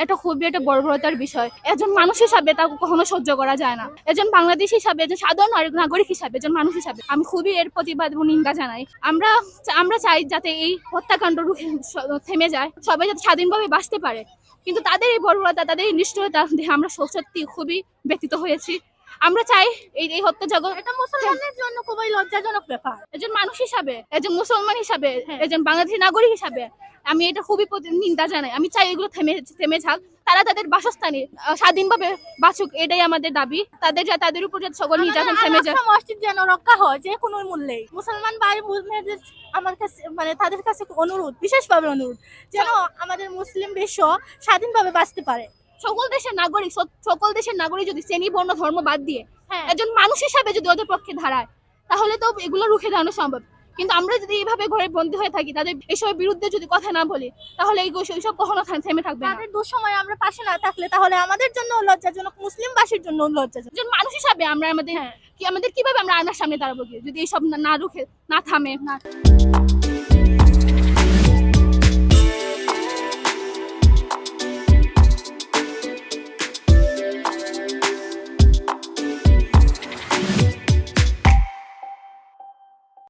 এটা খুবই একটা বর্বরতার বিষয়। একজন মানুষ হিসাবে তা কখনো সহ্য করা যায় না। একজন বাংলাদেশ হিসাবে একজন সাধারণ নাগরিক- হিসাবে একজন মানুষ হিসাবে আমি খুবই এর প্রতিবাদ এবং নিন্দা জানাই। আমরা আমরা চাই যাতে এই হত্যাকাণ্ড থেমে যায় সবাই যাতে স্বাধীনভাবে বাঁচতে পারে। কিন্তু তাদের এই বর্বরতা তাদের এই নিষ্ঠুরতা দেখে আমরা সত্যি খুবই ব্যতীত হয়েছি। আমরা চাই এই এই হত্যা জগৎ এটা মুসলমানদের জন্য খুবই লজ্জাজনক ব্যাপার। একজন মানুষ হিসাবে একজন মুসলমান হিসাবে একজন বাংলাদেশি নাগরিক হিসাবে আমি এটা খুবই নিন্দা জানাই। আমি চাই এগুলো থেমে থেমে যাক। তারা তাদের বাসস্থানে স্বাধীনভাবে বাঁচুক এটাই আমাদের দাবি। তাদের যা তাদের উপর যাতে সকল নির্যাতন থেমে যায়। মসজিদ যেন রক্ষা হয় যে কোনো মূল্যে মুসলমান ভাই বোনেদের আমার কাছে মানে তাদের কাছে অনুরোধ বিশেষভাবে অনুরোধ যেন আমাদের মুসলিম বিশ্ব স্বাধীনভাবে বাঁচতে পারে। সকল দেশের নাগরিক সকল দেশের নাগরিক যদি শ্রেণি বর্ণ ধর্ম বাদ দিয়ে হ্যাঁ। একজন মানুষ হিসাবে যদি ওদের পক্ষে দাঁড়ায় তাহলে তো এগুলো রুখে দাঁড়ানো সম্ভব। কিন্তু আমরা যদি এইভাবে ঘরে বন্দি হয়ে থাকি তাদের এইসবের বিরুদ্ধে যদি কথা না বলি তাহলে এই এইসব কখনো থেমে থাকবে তাদের দুঃসময় আমরা পাশে না থাকলে তাহলে আমাদের জন্য লজ্জাজনক মুসলিমবাসীর জন্য লজ্জাজনক। একজন মানুষ হিসাবে আমরা আমাদের হ্যাঁ। কি আমাদের কীভাবে আমরা আয়নার সামনে দাঁড়াবো যদি এইসব না- না রুখে না থামে? না।